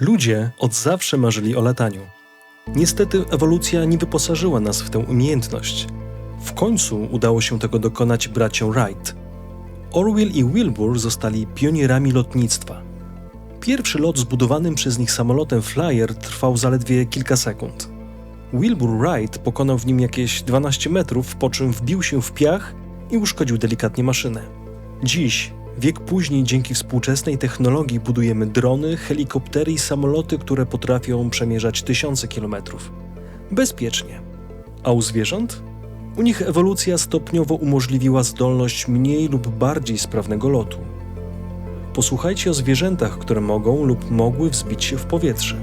Ludzie od zawsze marzyli o lataniu. Niestety ewolucja nie wyposażyła nas w tę umiejętność. W końcu udało się tego dokonać braciom Wright. Orville i Wilbur zostali pionierami lotnictwa. Pierwszy lot zbudowanym przez nich samolotem Flyer trwał zaledwie kilka sekund. Wilbur Wright pokonał w nim jakieś 12 metrów, po czym wbił się w piach i uszkodził delikatnie maszynę. Dziś, wiek później, dzięki współczesnej technologii budujemy drony, helikoptery i samoloty, które potrafią przemierzać tysiące kilometrów. Bezpiecznie. A u zwierząt? U nich ewolucja stopniowo umożliwiła zdolność mniej lub bardziej sprawnego lotu. Posłuchajcie o zwierzętach, które mogą lub mogły wzbić się w powietrze.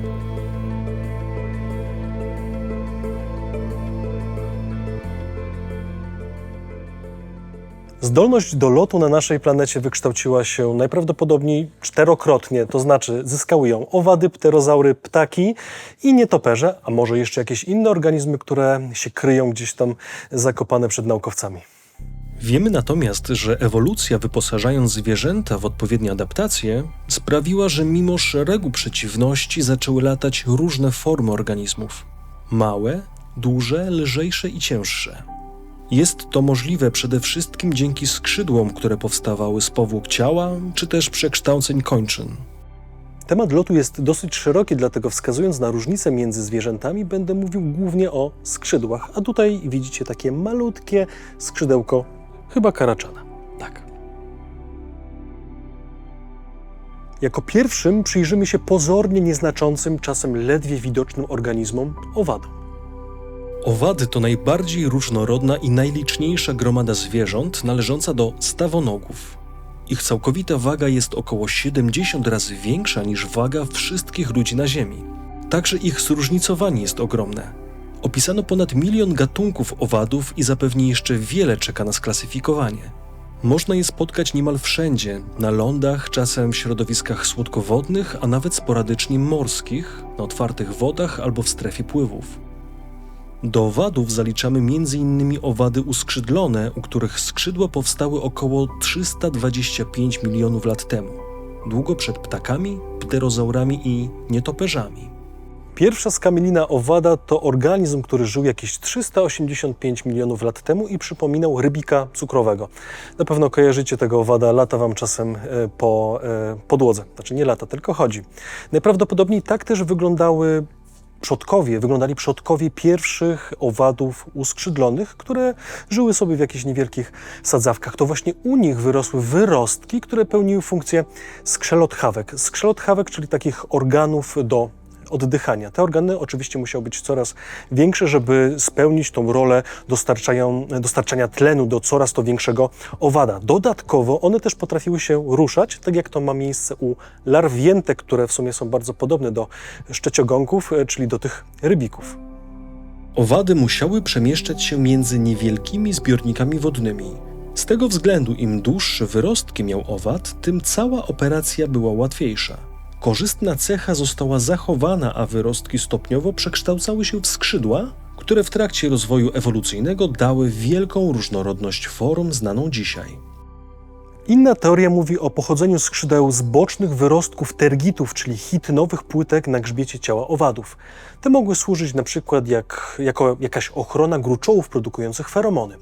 Zdolność do lotu na naszej planecie wykształciła się najprawdopodobniej czterokrotnie, to znaczy zyskały ją owady, pterozaury, ptaki i nietoperze, a może jeszcze jakieś inne organizmy, które się kryją gdzieś tam zakopane przed naukowcami. Wiemy natomiast, że ewolucja wyposażając zwierzęta w odpowiednie adaptacje sprawiła, że mimo szeregu przeciwności zaczęły latać różne formy organizmów. Małe, duże, lżejsze i cięższe. Jest to możliwe przede wszystkim dzięki skrzydłom, które powstawały z powłok ciała, czy też przekształceń kończyn. Temat lotu jest dosyć szeroki, dlatego wskazując na różnice między zwierzętami, będę mówił głównie o skrzydłach. A tutaj widzicie takie malutkie skrzydełko, chyba karaczana. Tak. Jako pierwszym przyjrzymy się pozornie nieznaczącym, czasem ledwie widocznym organizmom owadom. Owady to najbardziej różnorodna i najliczniejsza gromada zwierząt należąca do stawonogów. Ich całkowita waga jest około 70 razy większa niż waga wszystkich ludzi na Ziemi. Także ich zróżnicowanie jest ogromne. Opisano ponad milion gatunków owadów i zapewne jeszcze wiele czeka na sklasyfikowanie. Można je spotkać niemal wszędzie, na lądach, czasem w środowiskach słodkowodnych, a nawet sporadycznie morskich, na otwartych wodach albo w strefie pływów. Do owadów zaliczamy m.in. owady uskrzydlone, u których skrzydła powstały około 325 milionów lat temu, długo przed ptakami, pterozaurami i nietoperzami. Pierwsza skamielina owada to organizm, który żył jakieś 385 milionów lat temu i przypominał rybika cukrowego. Na pewno kojarzycie tego owada, lata wam czasem e, po e, podłodze. Znaczy nie lata, tylko chodzi. Najprawdopodobniej tak też wyglądały przodkowie, wyglądali przodkowie pierwszych owadów uskrzydlonych, które żyły sobie w jakichś niewielkich sadzawkach. To właśnie u nich wyrosły wyrostki, które pełniły funkcję skrzelotchawek. Skrzelotchawek, czyli takich organów do oddychania. Te organy oczywiście musiały być coraz większe, żeby spełnić tą rolę dostarczania tlenu do coraz to większego owada. Dodatkowo one też potrafiły się ruszać, tak jak to ma miejsce u larwientek, które w sumie są bardzo podobne do szczeciogonków, e, czyli do tych rybików. Owady musiały przemieszczać się między niewielkimi zbiornikami wodnymi. Z tego względu im dłuższe wyrostki miał owad, tym cała operacja była łatwiejsza. Korzystna cecha została zachowana, a wyrostki stopniowo przekształcały się w skrzydła, które w trakcie rozwoju ewolucyjnego dały wielką różnorodność form znaną dzisiaj. Inna teoria mówi o pochodzeniu skrzydeł z bocznych wyrostków tergitów, czyli hitynowych płytek na grzbiecie ciała owadów. Te mogły służyć na przykład jak, jako jakaś ochrona gruczołów produkujących feromony.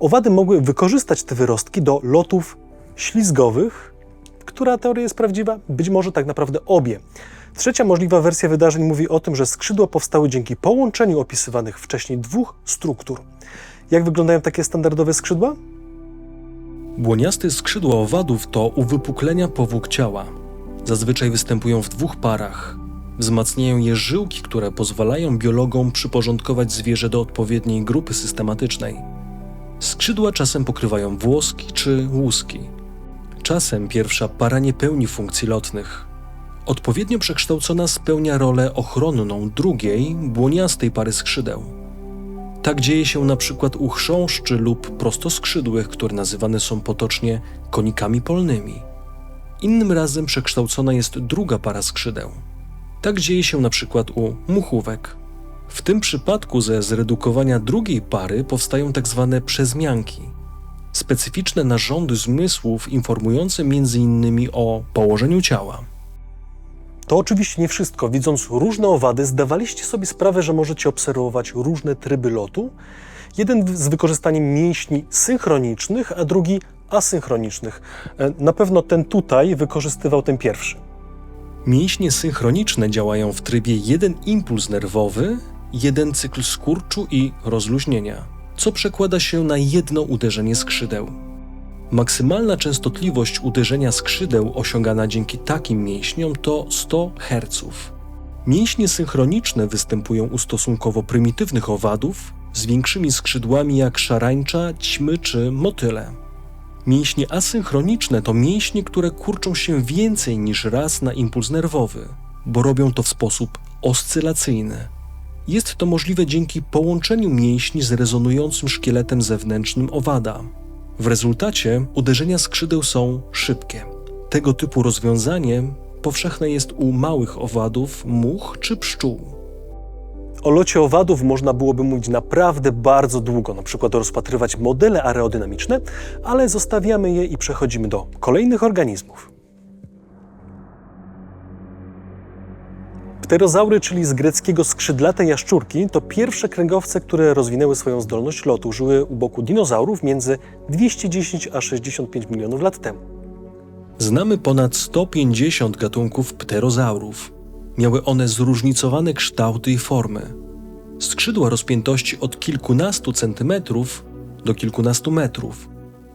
Owady mogły wykorzystać te wyrostki do lotów ślizgowych, która teoria jest prawdziwa? Być może tak naprawdę obie. Trzecia możliwa wersja wydarzeń mówi o tym, że skrzydła powstały dzięki połączeniu opisywanych wcześniej dwóch struktur. Jak wyglądają takie standardowe skrzydła? Błoniaste skrzydła owadów to uwypuklenia powłok ciała. Zazwyczaj występują w dwóch parach. Wzmacniają je żyłki, które pozwalają biologom przyporządkować zwierzę do odpowiedniej grupy systematycznej. Skrzydła czasem pokrywają włoski czy łuski. Czasem pierwsza para nie pełni funkcji lotnych. Odpowiednio przekształcona spełnia rolę ochronną drugiej, błoniastej pary skrzydeł. Tak dzieje się na przykład u chrząszczy lub prostoskrzydłych, które nazywane są potocznie konikami polnymi. Innym razem przekształcona jest druga para skrzydeł. Tak dzieje się na przykład u muchówek. W tym przypadku ze zredukowania drugiej pary powstają tak zwane przezmianki – specyficzne narządy zmysłów informujące m.in. o położeniu ciała. To oczywiście nie wszystko. Widząc różne owady, zdawaliście sobie sprawę, że możecie obserwować różne tryby lotu. Jeden z wykorzystaniem mięśni synchronicznych, a drugi asynchronicznych. E, Na pewno ten tutaj wykorzystywał ten pierwszy. Mięśnie synchroniczne działają w trybie jeden impuls nerwowy, jeden cykl skurczu i rozluźnienia, co przekłada się na jedno uderzenie skrzydeł. Maksymalna częstotliwość uderzenia skrzydeł osiągana dzięki takim mięśniom to 100 Hz. Mięśnie synchroniczne występują u stosunkowo prymitywnych owadów z większymi skrzydłami jak szarańcza, ćmy czy motyle. Mięśnie asynchroniczne to mięśnie, które kurczą się więcej niż raz na impuls nerwowy, bo robią to w sposób oscylacyjny. Jest to możliwe dzięki połączeniu mięśni z rezonującym szkieletem zewnętrznym owada. W rezultacie uderzenia skrzydeł są szybkie. Tego typu rozwiązanie powszechne jest u małych owadów, much czy pszczół. O locie owadów można byłoby mówić naprawdę bardzo długo, na przykład rozpatrywać modele aerodynamiczne, ale zostawiamy je i przechodzimy do kolejnych organizmów. Pterozaury, czyli z greckiego skrzydlate jaszczurki, to pierwsze kręgowce, które rozwinęły swoją zdolność lotu. Żyły u boku dinozaurów między 210 a 65 milionów lat temu. Znamy ponad 150 gatunków pterozaurów. Miały one zróżnicowane kształty i formy. Skrzydła rozpiętości od kilkunastu centymetrów do kilkunastu metrów.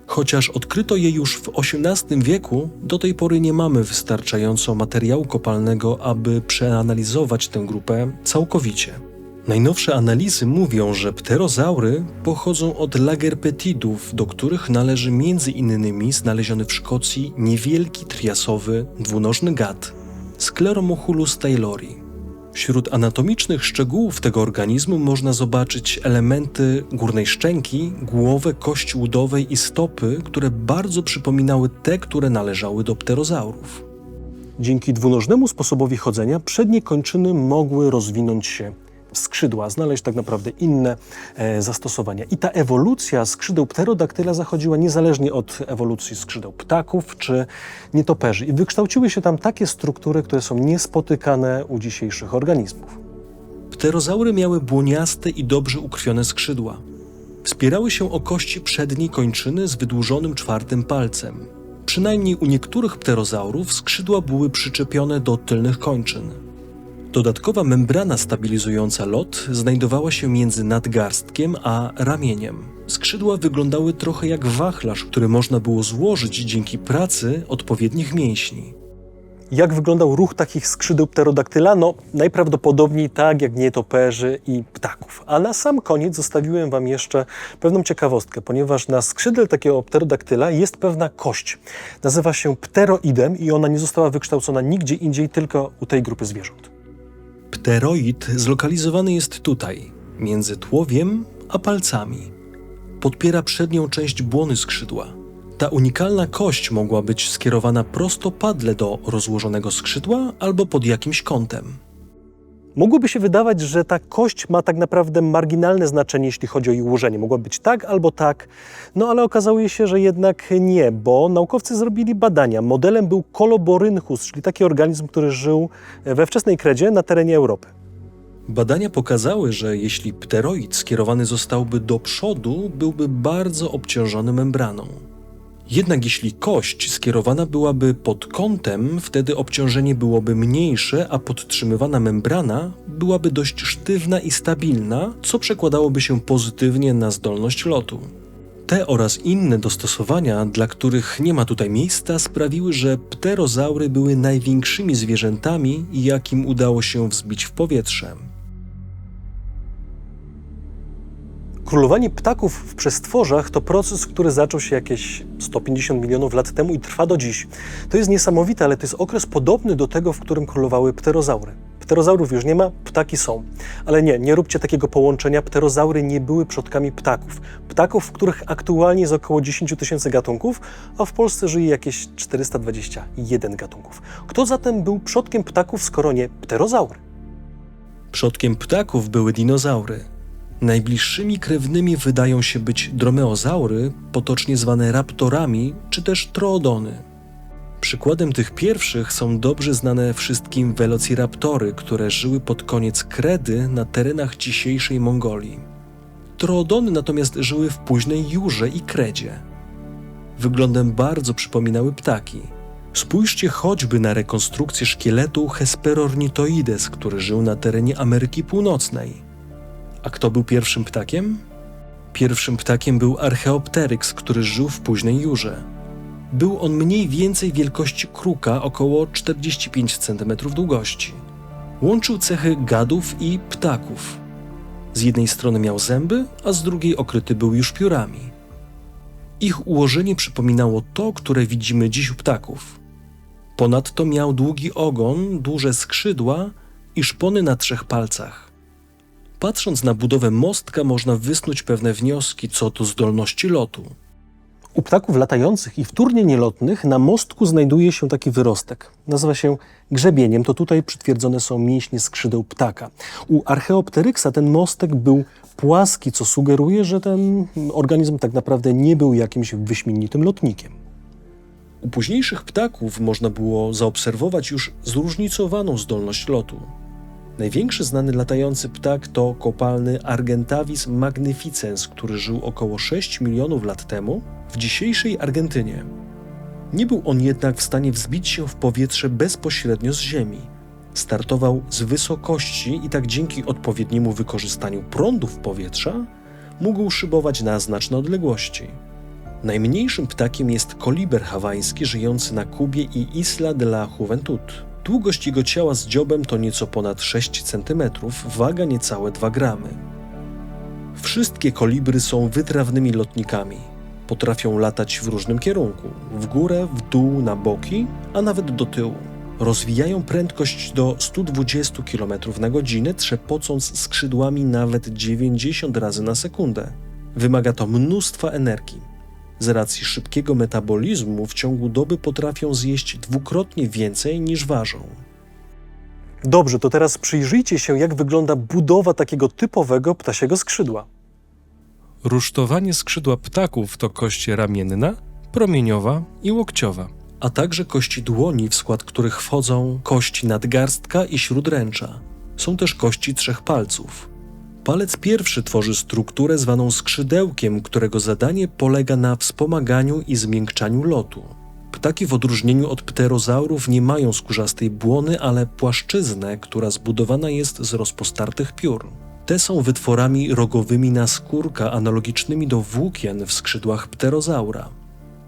Chociaż odkryto je już w XVIII wieku, do tej pory nie mamy wystarczająco materiału kopalnego, aby przeanalizować tę grupę całkowicie. Najnowsze analizy mówią, że pterozaury pochodzą od lagerpetidów, do których należy innymi znaleziony w Szkocji niewielki triasowy dwunożny gad Scleromochulus taylori. Wśród anatomicznych szczegółów tego organizmu można zobaczyć elementy górnej szczęki, głowę, kości udowej i stopy, które bardzo przypominały te, które należały do pterozaurów. Dzięki dwunożnemu sposobowi chodzenia przednie kończyny mogły rozwinąć się skrzydła, znaleźć tak naprawdę inne e, zastosowania. I ta ewolucja skrzydeł pterodaktyla zachodziła niezależnie od ewolucji skrzydeł ptaków czy nietoperzy. I wykształciły się tam takie struktury, które są niespotykane u dzisiejszych organizmów. Pterozaury miały błoniaste i dobrze ukrwione skrzydła. Wspierały się o kości przedniej kończyny z wydłużonym czwartym palcem. Przynajmniej u niektórych pterozaurów skrzydła były przyczepione do tylnych kończyn. Dodatkowa membrana stabilizująca lot znajdowała się między nadgarstkiem a ramieniem. Skrzydła wyglądały trochę jak wachlarz, który można było złożyć dzięki pracy odpowiednich mięśni. Jak wyglądał ruch takich skrzydeł pterodaktyla? No, najprawdopodobniej tak jak nietoperzy i ptaków. A na sam koniec zostawiłem Wam jeszcze pewną ciekawostkę, ponieważ na skrzydle takiego pterodaktyla jest pewna kość. Nazywa się pteroidem i ona nie została wykształcona nigdzie indziej, tylko u tej grupy zwierząt. Pteroid zlokalizowany jest tutaj, między tułowiem a palcami. Podpiera przednią część błony skrzydła. Ta unikalna kość mogła być skierowana prostopadle do rozłożonego skrzydła albo pod jakimś kątem. Mogłoby się wydawać, że ta kość ma tak naprawdę marginalne znaczenie, jeśli chodzi o jej ułożenie. Mogła być tak albo tak, no ale okazało się, że jednak nie, bo naukowcy zrobili badania. Modelem był Coloborynchus, czyli taki organizm, który żył we wczesnej kredzie na terenie Europy. Badania pokazały, że jeśli pteroid skierowany zostałby do przodu, byłby bardzo obciążony membraną. Jednak jeśli kość skierowana byłaby pod kątem, wtedy obciążenie byłoby mniejsze, a podtrzymywana membrana byłaby dość sztywna i stabilna, co przekładałoby się pozytywnie na zdolność lotu. Te oraz inne dostosowania, dla których nie ma tutaj miejsca, sprawiły, że pterozaury były największymi zwierzętami, jakim udało się wzbić w powietrze. Królowanie ptaków w przestworzach to proces, który zaczął się jakieś 150 milionów lat temu i trwa do dziś. To jest niesamowite, ale to jest okres podobny do tego, w którym królowały pterozaury. Pterozaurów już nie ma, ptaki są. Ale nie, nie róbcie takiego połączenia. Pterozaury nie były przodkami ptaków. Ptaków, w których aktualnie jest około 10 tysięcy gatunków, a w Polsce żyje jakieś 421 gatunków. Kto zatem był przodkiem ptaków, skoro nie pterozaury? Przodkiem ptaków były dinozaury. Najbliższymi krewnymi wydają się być dromeozaury, potocznie zwane raptorami, czy też troodony. Przykładem tych pierwszych są dobrze znane wszystkim velociraptory, które żyły pod koniec kredy na terenach dzisiejszej Mongolii. Troodony natomiast żyły w późnej Jurze i kredzie. Wyglądem bardzo przypominały ptaki. Spójrzcie choćby na rekonstrukcję szkieletu Hesperornithoides, który żył na terenie Ameryki Północnej. A kto był pierwszym ptakiem? Pierwszym ptakiem był Archaeopteryx, który żył w późnej Jurze. Był on mniej więcej wielkości kruka, około 45 cm długości. Łączył cechy gadów i ptaków. Z jednej strony miał zęby, a z drugiej okryty był już piórami. Ich ułożenie przypominało to, które widzimy dziś u ptaków. Ponadto miał długi ogon, duże skrzydła i szpony na trzech palcach. Patrząc na budowę mostka, można wysnuć pewne wnioski co do zdolności lotu. U ptaków latających i wtórnie nielotnych na mostku znajduje się taki wyrostek. Nazywa się grzebieniem, to tutaj przytwierdzone są mięśnie skrzydeł ptaka. U Archeopteryksa ten mostek był płaski, co sugeruje, że ten organizm tak naprawdę nie był jakimś wyśmienitym lotnikiem. U późniejszych ptaków można było zaobserwować już zróżnicowaną zdolność lotu. Największy znany latający ptak to kopalny Argentavis magnificens, który żył około 6 milionów lat temu w dzisiejszej Argentynie. Nie był on jednak w stanie wzbić się w powietrze bezpośrednio z Ziemi. Startował z wysokości i tak dzięki odpowiedniemu wykorzystaniu prądów powietrza mógł szybować na znaczne odległości. Najmniejszym ptakiem jest koliber hawajski żyjący na Kubie i Isla de la Juventud. Długość jego ciała z dziobem to nieco ponad 6 cm, waga niecałe 2 gramy. Wszystkie kolibry są wytrawnymi lotnikami. Potrafią latać w różnym kierunku w górę, w dół, na boki, a nawet do tyłu. Rozwijają prędkość do 120 km na godzinę, trzepocąc skrzydłami nawet 90 razy na sekundę. Wymaga to mnóstwa energii. Z racji szybkiego metabolizmu w ciągu doby potrafią zjeść dwukrotnie więcej niż ważą. Dobrze, to teraz przyjrzyjcie się, jak wygląda budowa takiego typowego ptasiego skrzydła. Rusztowanie skrzydła ptaków to kość ramienna, promieniowa i łokciowa. a także kości dłoni, w skład których wchodzą kości nadgarstka i śródręcza. Są też kości trzech palców. Palec pierwszy tworzy strukturę zwaną skrzydełkiem, którego zadanie polega na wspomaganiu i zmiękczaniu lotu. Ptaki w odróżnieniu od pterozaurów nie mają skórzastej błony, ale płaszczyznę, która zbudowana jest z rozpostartych piór. Te są wytworami rogowymi naskórka analogicznymi do włókien w skrzydłach pterozaura.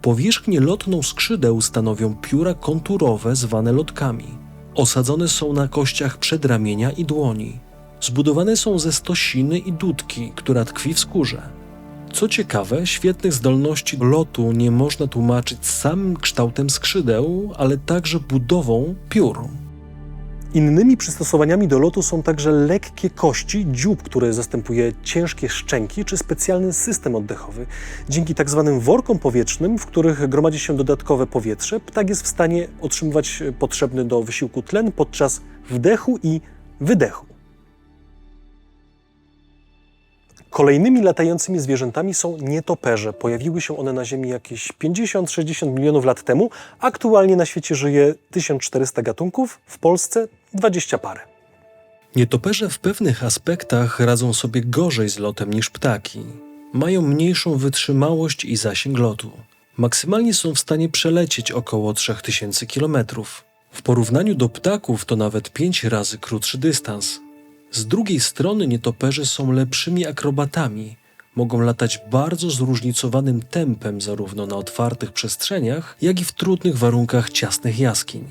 Powierzchnię lotną skrzydeł stanowią pióra konturowe zwane lotkami. Osadzone są na kościach przedramienia i dłoni. Zbudowane są ze stosiny i dudki, która tkwi w skórze. Co ciekawe, świetnych zdolności lotu nie można tłumaczyć samym kształtem skrzydeł, ale także budową piór. Innymi przystosowaniami do lotu są także lekkie kości, dziób, który zastępuje ciężkie szczęki, czy specjalny system oddechowy. Dzięki tak zwanym workom powietrznym, w których gromadzi się dodatkowe powietrze, ptak jest w stanie otrzymywać potrzebny do wysiłku tlen podczas wdechu i wydechu. Kolejnymi latającymi zwierzętami są nietoperze. Pojawiły się one na Ziemi jakieś 50-60 milionów lat temu. Aktualnie na świecie żyje 1400 gatunków, w Polsce 20 parę. Nietoperze w pewnych aspektach radzą sobie gorzej z lotem niż ptaki. Mają mniejszą wytrzymałość i zasięg lotu. Maksymalnie są w stanie przelecieć około 3000 km. W porównaniu do ptaków to nawet 5 razy krótszy dystans. Z drugiej strony nietoperze są lepszymi akrobatami. Mogą latać bardzo zróżnicowanym tempem zarówno na otwartych przestrzeniach, jak i w trudnych warunkach ciasnych jaskiń.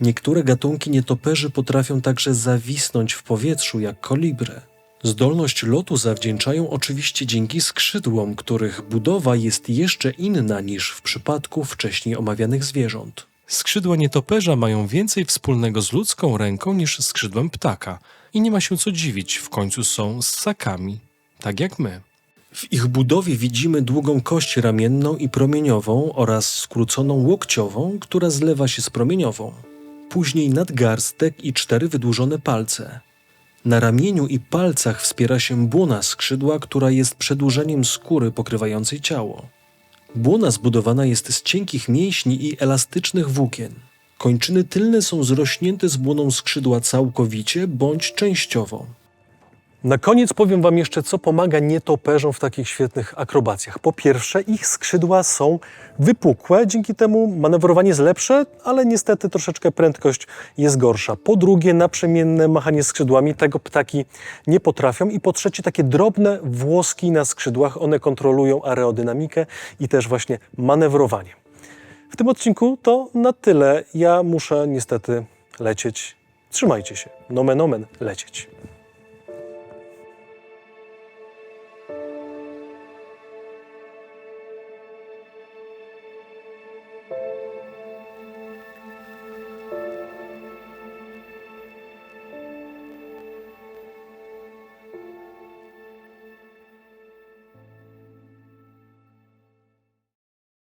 Niektóre gatunki nietoperzy potrafią także zawisnąć w powietrzu jak kolibry. Zdolność lotu zawdzięczają oczywiście dzięki skrzydłom, których budowa jest jeszcze inna niż w przypadku wcześniej omawianych zwierząt. Skrzydła nietoperza mają więcej wspólnego z ludzką ręką niż skrzydłem ptaka i nie ma się co dziwić, w końcu są ssakami, tak jak my. W ich budowie widzimy długą kość ramienną i promieniową oraz skróconą łokciową, która zlewa się z promieniową. Później nadgarstek i cztery wydłużone palce. Na ramieniu i palcach wspiera się błona skrzydła, która jest przedłużeniem skóry pokrywającej ciało. Błona zbudowana jest z cienkich mięśni i elastycznych włókien. Kończyny tylne są zrośnięte z błoną skrzydła całkowicie bądź częściowo. Na koniec powiem Wam jeszcze, co pomaga nietoperzom w takich świetnych akrobacjach. Po pierwsze, ich skrzydła są wypukłe, dzięki temu manewrowanie jest lepsze, ale niestety troszeczkę prędkość jest gorsza. Po drugie, naprzemienne machanie skrzydłami tego ptaki nie potrafią. I po trzecie, takie drobne włoski na skrzydłach, one kontrolują aerodynamikę i też właśnie manewrowanie. W tym odcinku to na tyle. Ja muszę niestety lecieć. Trzymajcie się. Nomen omen, lecieć.